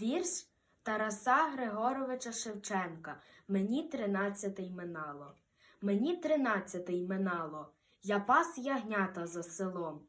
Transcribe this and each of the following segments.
Вірш Тараса Григоровича Шевченка. Мені тринадцятий минало. Мені тринадцятий минало. Я пас ягнята за селом.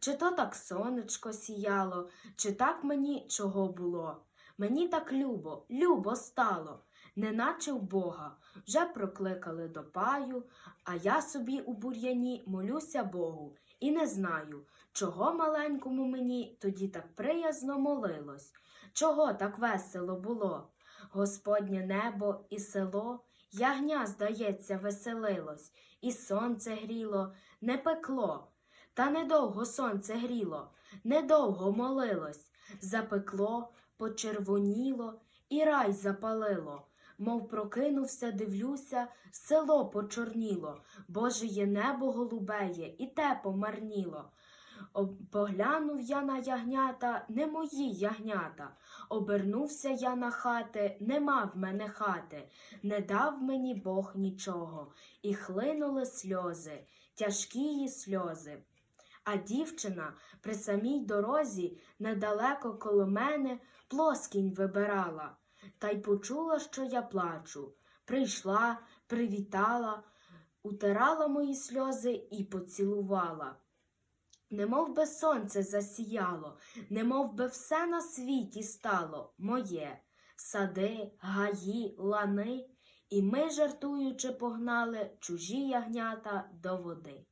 Чи то так сонечко сіяло, чи так мені чого було. Мені так любо, любо стало, неначе в Бога. Вже прокликали до паю, а я собі у бур'яні молюся Богу і не знаю, чого маленькому мені тоді так приязно молилось, чого так весело було. Господнє небо і село, ягня, здається, веселилось, і сонце гріло, не пекло. Та недовго сонце гріло, недовго молилось, запекло, почервоніло і рай запалило. Мов прокинувся, дивлюся, село почорніло, Божеє небо голубеє, і те помарніло. Поглянув я на ягнята, не мої ягнята. Обернувся я на хати, нема в мене хати, не дав мені Бог нічого, і хлинули сльози, тяжкі сльози. А дівчина при самій дорозі недалеко коло мене плоскінь вибирала, та й почула, що я плачу. Прийшла, привітала, утирала мої сльози і поцілувала. Немов би сонце засіяло, немов би все на світі стало моє, сади, гаї, лани, і ми, жартуючи, погнали чужі ягнята до води.